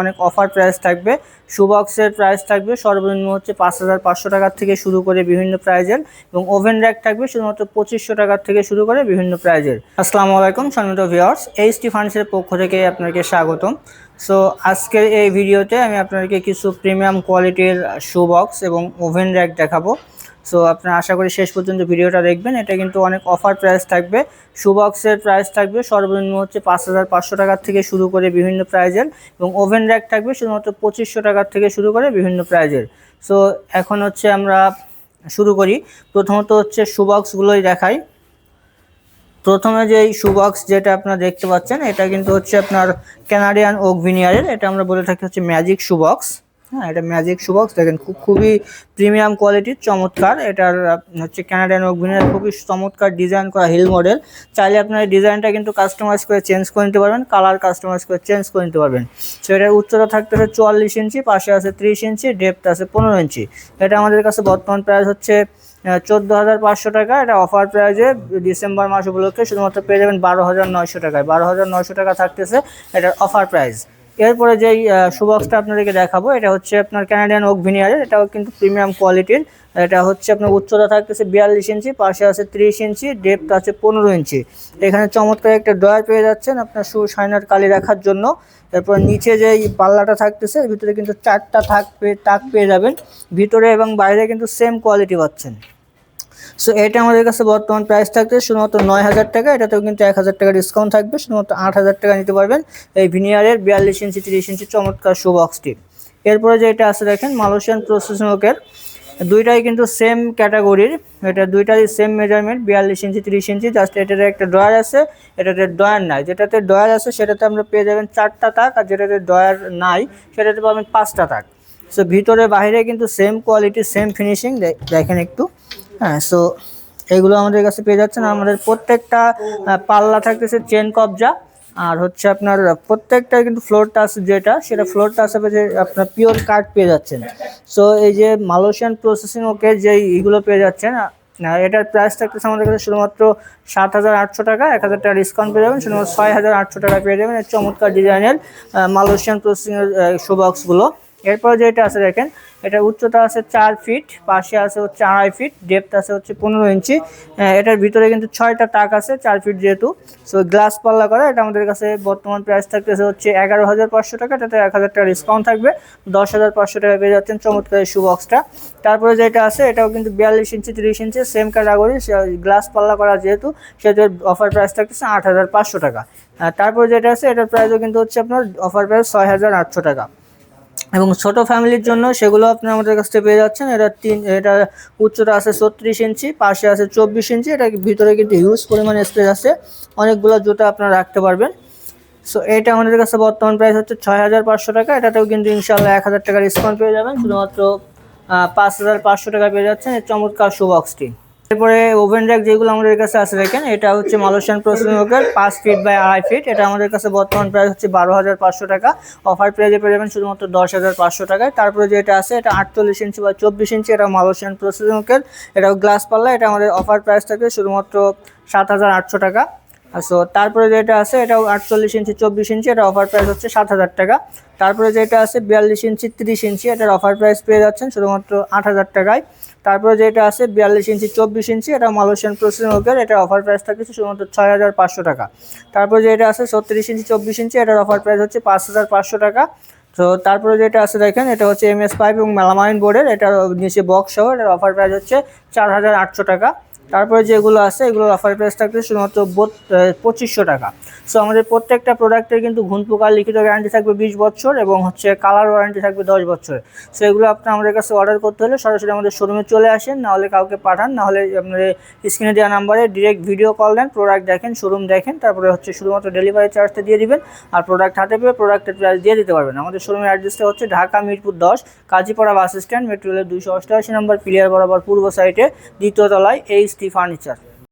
অনেক offer price থাকবে। শুবক্সের price থাকবে সর্বনিম্ন হচ্ছে পাঁচ হাজার পাঁচশো টাকার থেকে শুরু করে বিভিন্ন প্রাইজের এবং ওভেন র্যাক থাকবে শুধুমাত্র পঁচিশশো টাকার থেকে শুরু করে বিভিন্ন প্রাইজের আসসালামু আলাইকুম সম্মিলিত ভিওর্স এইচ টি ফান্ডসের পক্ষ থেকে আপনাকে স্বাগতম। সো আজকের এই ভিডিওতে আমি আপনাদেরকে কিছু প্রিমিয়াম কোয়ালিটির শুবক্স এবং ওভেন র্যাক দেখাবো। সো আপনারা আশা করি শেষ পর্যন্ত ভিডিওটা দেখবেন। এটা কিন্তু অনেক অফার প্রাইস থাকবে। শুবক্সের প্রাইস থাকবে। সর্বনিম্ন হচ্ছে পাঁচ হাজার পাঁচশো টাকার থেকে শুরু করে বিভিন্ন প্রাইজের এবং ওভেন র্যাক থাকবে শুধুমাত্র পঁচিশশো টাকার থেকে শুরু করে বিভিন্ন প্রাইজের সো এখন হচ্ছে আমরা শুরু করি। প্রথমত হচ্ছে শুবক্সগুলোই দেখাই। প্রথমে যে এই শুবক্স যেটা আপনারা দেখতে পাচ্ছেন, এটা কিন্তু হচ্ছে আপনার ক্যানাডিয়ান ওক ভিনিয়ারের এটা আমরা বলে থাকি হচ্ছে ম্যাজিক শুবক্স হ্যাঁ এটা ম্যাজিক শুবক্স দেখেন খুব, খুবই প্রিমিয়াম কোয়ালিটির চমৎকার। এটার হচ্ছে ক্যানাডিয়ান ওক ভিনিয়ার খুবই চমৎকার ডিজাইন করা হিল মডেল চাইলে আপনার ডিজাইনটা কিন্তু কাস্টমাইজ করে চেঞ্জ করে নিতে পারবেন কালার কাস্টমাইজ করে চেঞ্জ করে নিতে পারবেন। সো এটার উচ্চতা থাকতে থাকতেছে চুয়াল্লিশ ইঞ্চি, পাশে আছে ত্রিশ ইঞ্চি ডেপথ আছে পনেরো ইঞ্চি। এটা আমাদের কাছে বর্তমান প্রাইস হচ্ছে চোদ্দ হাজার পাঁচশো টাকা। এটা অফার প্রাইজে ডিসেম্বর মাস উপলক্ষে শুধুমাত্র পেয়ে যাবেন বারো হাজার নয়শো টাকায়। বারো হাজার নয়শো টাকা থাকতেছে এটার অফার প্রাইস এরপরে যেই শুবক্সটা আপনাদেরকে দেখাবো, এটা হচ্ছে আপনার ক্যানাডিয়ান ওক ভিনিয়ারের এটাও কিন্তু প্রিমিয়াম কোয়ালিটির এটা হচ্ছে আপনার উচ্চতা থাকতেছে বিয়াল্লিশ ইঞ্চি, পাশে আছে ত্রিশ ইঞ্চি ডেপথ আছে পনেরো ইঞ্চি। এখানে চমৎকার একটা ডয়ার পেয়ে যাচ্ছেন আপনার শু শাইনার কালি রাখার জন্য। এরপর নিচে যে পাল্লাটা থাকতেছে ভিতরে কিন্তু চারটা থাক পেয়ে তাক পেয়ে যাবেন। ভিতরে এবং বাইরে কিন্তু সেম কোয়ালিটি পাচ্ছেন। সো এটা আমাদের কাছে বর্তমান প্রাইস থাকছে শুধুমাত্র নয় হাজার টাকা। এটাতেও কিন্তু এক হাজার টাকা ডিসকাউন্ট থাকবে, শুধুমাত্র আট হাজার টাকা নিতে পারবেন এই ভিনিয়ারের বিয়াল্লিশ ইঞ্চি, তিরিশ ইঞ্চি চমৎকার শো বক্সটি এরপরে যে এটা আছে দেখেন মালয়েশিয়ান প্রসেসিং ওকের দুইটাই কিন্তু সেম ক্যাটাগরির এটা দুইটাই সেম মেজারমেন্ট বিয়াল্লিশ ইঞ্চি, তিরিশ ইঞ্চি। জাস্ট এটাতে একটা ডয়ার আছে, এটাতে ডয়ার নাই। যেটাতে ডয়ার আছে, সেটাতে আমরা পেয়ে যাবেন চারটা তাক, আর যেটাতে ডয়ার নাই, সেটাতে পাবেন পাঁচটা তাক। সো ভিতরে বাইরে কিন্তু সেম কোয়ালিটি সেম ফিনিশিং দেখেন একটু। হ্যাঁ সো এগুলো আমাদের কাছে পেয়ে যাচ্ছেন। আর আমাদের প্রত্যেকটা পাল্লা থাকতেছে চেন কবজা। আর হচ্ছে আপনার প্রত্যেকটা কিন্তু ফ্লোর টাচ যেটা, সেটা ফ্লোর টাচ হবে আপনার পিওর কার্ড পেয়ে যাচ্ছেন। সো এই যে মালয়েশিয়ান প্রসেসিং ওকে যে এইগুলো পেয়ে যাচ্ছেন এটার প্রাইস থাকতেছে আমাদের কাছে শুধুমাত্র সাত হাজার আটশো টাকা। এক হাজার টাকা ডিসকাউন্ট পেয়ে যাবেন, শুধুমাত্র ছয় হাজার আটশো টাকা পেয়ে যাবেন। চমৎকার ডিজাইনের মালয়েশিয়ান প্রসেসিংয়ের শো বক্সগুলো এরপর যেটা আছে দেখেন এটা উচ্চতা আছে চার ফিট পাশে আছে হচ্ছে আড়াই ফিট ডেপথ আছে হচ্ছে পনেরো ইঞ্চি। এটার ভিতরে কিন্তু ছয়টা টাক আছে, চার ফিট যেহেতু। সো গ্লাস পাল্লা করা, এটা আমাদের কাছে বর্তমান প্রাইস থাকতেছে হচ্ছে এগারো হাজার পাঁচশো টাকা, এটাতে এক হাজার টাকা ডিসকাউন্ট থাকবে। দশ হাজার পাঁচশো টাকা পেয়ে যাচ্ছেন চমৎকার শু বক্সটা তারপরে যেটা আছে, এটাও কিন্তু বিয়াল্লিশ ইঞ্চি, তিরিশ ইঞ্চি সেম ক্যাটাগরি গ্লাস পাল্লা করা যেহেতু সেহেতু অফার প্রাইস থাকতেছে আট হাজার পাঁচশো টাকা। তারপরে যেটা আছে, এটার প্রাইসও কিন্তু হচ্ছে আপনার অফার প্রাইস ছয় হাজার আটশো টাকা। এবং ছোট ফ্যামিলির জন্য সেগুলো আপনি আমাদের কাছ থেকে পেয়ে যাচ্ছেন। এটা তিন, এটা উচ্চতা আছে ছত্রিশ ইঞ্চি, পাশে আছে চব্বিশ ইঞ্চি। এটা ভিতরে কিন্তু হিউজ পরিমাণ স্পেস আছে। অনেকগুলো জুতা আপনারা রাখতে পারবেন। সো এটা আমাদের কাছে বর্তমান প্রাইস হচ্ছে ছয় হাজার পাঁচশো টাকা। এটাতেও কিন্তু ইনশাল্লাহ এক হাজার টাকা ডিসকাউন্ট পেয়ে যাবেন। শুধুমাত্র পাঁচ হাজার পাঁচশো টাকা পেয়ে যাচ্ছেন। এই চমৎকার শু বক্সটি এরপরে ওভেন র্যাক যেগুলো আমাদের কাছে আছে দেখেন, এটা হচ্ছে মালয়েশিয়ান প্রসেসিং ওকের পাঁচ ফিট বাই আড়াই ফিট এটা আমাদের কাছে বর্তমান প্রাইস হচ্ছে বারো হাজার পাঁচশো টাকা। অফার প্রাইজে পেয়ে যাবেন শুধুমাত্র দশ হাজার পাঁচশো টাকায়। তারপরে যেটা আছে, এটা আটচল্লিশ ইঞ্চি বা চব্বিশ ইঞ্চি এটা মালয়েশিয়ান প্রসেসিং ওকের এটাও গ্লাস পাল্লা, এটা আমাদের অফার প্রাইস থাকে শুধুমাত্র সাত হাজার আটশো টাকা। সো তারপরে যেটা আছে, এটাও আটচল্লিশ ইঞ্চি, চব্বিশ ইঞ্চি, এটা অফার প্রাইস হচ্ছে সাত হাজার টাকা। তারপরে যেটা আছে, বিয়াল্লিশ ইঞ্চি, তিরিশ ইঞ্চি, এটার অফার প্রাইস পেয়ে যাচ্ছেন শুধুমাত্র আট হাজার টাকায়। তারপরে যেটা আছে, বিয়াল্লিশ ইঞ্চি, চব্বিশ ইঞ্চি, এটা মালয়েশিয়ান প্রসেসিং ওকের এটার অফার প্রাইস থাকে শুধুমাত্র ছয় হাজার পাঁচশো টাকা। তারপরে যেটা আছে, ছত্রিশ ইঞ্চি, চব্বিশ ইঞ্চি, এটার অফার প্রাইস হচ্ছে পাঁচ হাজার পাঁচশো টাকা। তো তারপরে যেটা আছে, দেখেন, এটা হচ্ছে এম এস পাইপ এবং মেলামাইন বোর্ডের এটার নিচে বক্স সহ এটার অফার প্রাইস হচ্ছে চার হাজার আটশো টাকা। তারপরে যেগুলো আছে, এগুলোর অফার প্রাইস থাকবে শুধুমাত্র পঁচিশশো টাকা। সো আমাদের প্রত্যেকটা প্রোডাক্টের কিন্তু ঘুণ পোকার লিখিত গ্যারান্টি থাকবে বিশ বছর এবং হচ্ছে কালার ওয়ারেন্টি থাকবে দশ বছর সো এগুলো আপনি আমাদের কাছে অর্ডার করতে হলে সরাসরি আমাদের শোরুমে চলে আসেন নাহলে কাউকে পাঠান নাহলে আপনাদের স্ক্রিনে দেওয়া নাম্বারে ডিরেক্ট ভিডিও কল দেন প্রোডাক্ট দেখেন শোরুম দেখেন, তারপরে হচ্ছে শুধুমাত্র ডেলিভারি চার্জটা দিয়ে দিবেন আর প্রোডাক্ট হাতে পেয়ে প্রোডাক্টের প্রাইস দিয়ে দিতে পারবেন। আমাদের শোরুমের অ্যাড্রেসটা হচ্ছে ঢাকা মিরপুর দশ, কাজীপাড়া বাস স্ট্যান্ড মেট্রো রেলের দুইশো অষ্টআশি নম্বর পিলিয়ার বরাবর পূর্ব সাইডে দ্বিতীয় তলায় এইচ টি ফার্নিচার